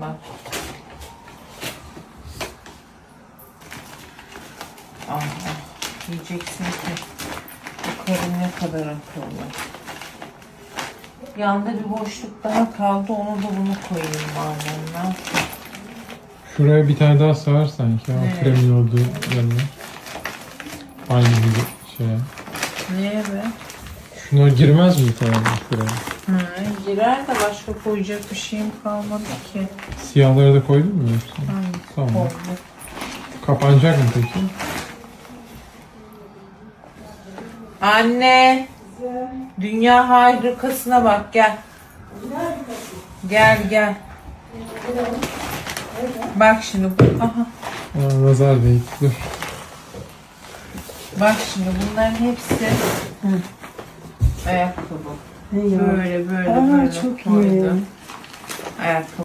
Bak. Ah, ah. Diyeceksin ki bu karın ne kadar akıllı. Yanda bir boşluk daha kaldı. Onu da bunu koyayım madem. Ne yapayım? Şuraya bir tane daha sığar sanki. O Evet. kremin olduğu yerine. Aynı gibi şeye. Neye be? Şuna girmez mi bir tane şuraya? Hı, girer de başka koyacak bir şeyim kalmadı ki. Siyahları da koydun mu hepsini? Hangisi Tamam. oldu? Kapanacak mı peki? Anne. Dünya harikasına bak gel. Gel gel. Bak şimdi bu. Aha. Aa, nazar değil. Dur. Bak şimdi bunların hepsi ayakkabı. Böyle böyle Aa, böyle çok iyi. koydum. Ayakkabı.